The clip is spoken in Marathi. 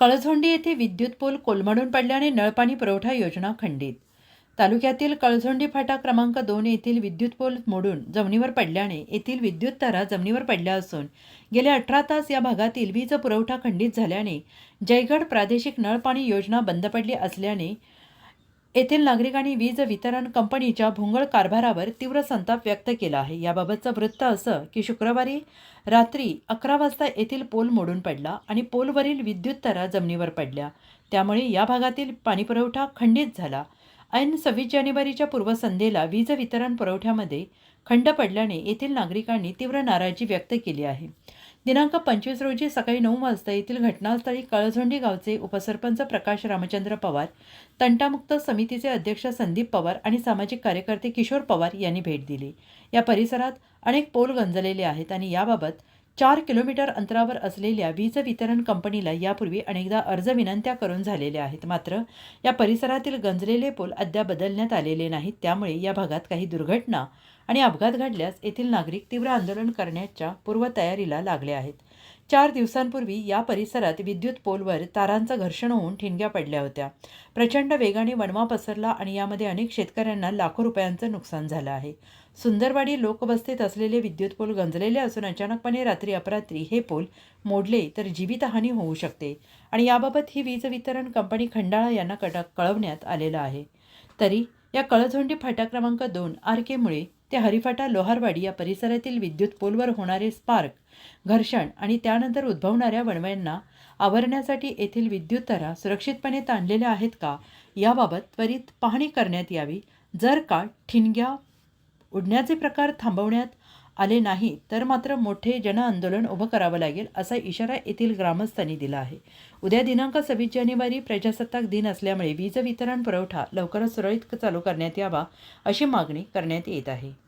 कळझोंडी येथे विद्युत पोल कोलमडून पडल्याने नळपाणी पुरवठा योजना खंडित. तालुक्यातील कळझोंडी फाटा क्रमांक दोन येथील विद्युत पोल मोडून जमिनीवर पडल्याने येथील विद्युत तारा जमिनीवर पडल्या असून गेले अठरा तास या भागातील वीज पुरवठा खंडित झाल्याने जयगड प्रादेशिक नळपाणी योजना बंद पडली असल्याने येथील नागरिकांनी वीज वितरण कंपनीच्या भोंगळ कारभारावर तीव्र संताप व्यक्त केला आहे. याबाबतचं वृत्त असं की शुक्रवारी रात्री अकरा वाजता येथील पोल मोडून पडला आणि पोलवरील विद्युत तारा जमिनीवर पडल्या. त्यामुळे या भागातील पाणीपुरवठा खंडित झाला. ऐन सव्वीस जानेवारीच्या पूर्वसंध्येला वीज वितरण पुरवठ्यामध्ये खंड पडल्याने येथील नागरिकांनी तीव्र नाराजी व्यक्त केली आहे. दिनांक पंचवीस रोजी सकाळी नऊ वाजता येथील घटनास्थळी कळझोंडी गावचे उपसरपंच प्रकाश रामचंद्र पवार तंटामुक्त समितीचे अध्यक्ष संदीप पवार आणि सामाजिक कार्यकर्ते किशोर पवार यांनी भेट दिली. या परिसरात अनेक पोल गंजलेले आहेत आणि याबाबत चार किलोमीटर अंतरावर असलेल्या वीज वितरण कंपनीला यापूर्वी अनेकदा अर्ज विनंत्या करून झालेल्या आहेत. मात्र या परिसरातील गंजलेले पोल अद्याप बदलण्यात आलेले नाहीत. त्यामुळे या भागात काही दुर्घटना आणि अपघात घडल्यास येथील नागरिक तीव्र आंदोलन करण्याच्या पूर्वतयारीला लागले आहेत. चार दिवसांपूर्वी या परिसरात विद्युत पोलवर तारांचं घर्षण होऊन ठिणग्या पडल्या होत्या. प्रचंड वेगाने वणवा पसरला आणि यामध्ये अनेक शेतकऱ्यांना लाखो रुपयांचं नुकसान झालं आहे. सुंदरवाडी लोकवस्तीत असलेले विद्युत पोल गंजलेले असून अचानकपणे रात्री अपरात्री हे पोल मोडले तर जीवितहानी होऊ शकते. आणि याबाबत ही वीज वितरण कंपनी खंडाळा यांना कट कळवण्यात आलेलं आहे. तरी या कळझोंडी फाटा क्रमांक दोन आर केमुळे ते हरिफाटा लोहारवाडी या परिसरातील विद्युत पोलवर होणारे स्पार्क घर्षण आणि त्यानंतर उद्भवणाऱ्या वणव्यांना आवरण्यासाठी येथील विद्युत तारा सुरक्षितपणे ताणलेल्या आहेत का याबाबत त्वरित पाहणी करण्यात यावी. जर का ठिणग्या उडण्याचे प्रकार थांबवण्यात आले नाही तर मात्र मोठे जनआंदोलन उभं करावं लागेल असा इशारा येथील ग्रामस्थांनी दिला आहे. उद्या दिनांक सव्वीस जानेवारी प्रजासत्ताक दिन असल्यामुळे वीज वितरण पुरवठा लवकरच सुरळीत चालू करण्यात यावा अशी मागणी करण्यात येत आहे.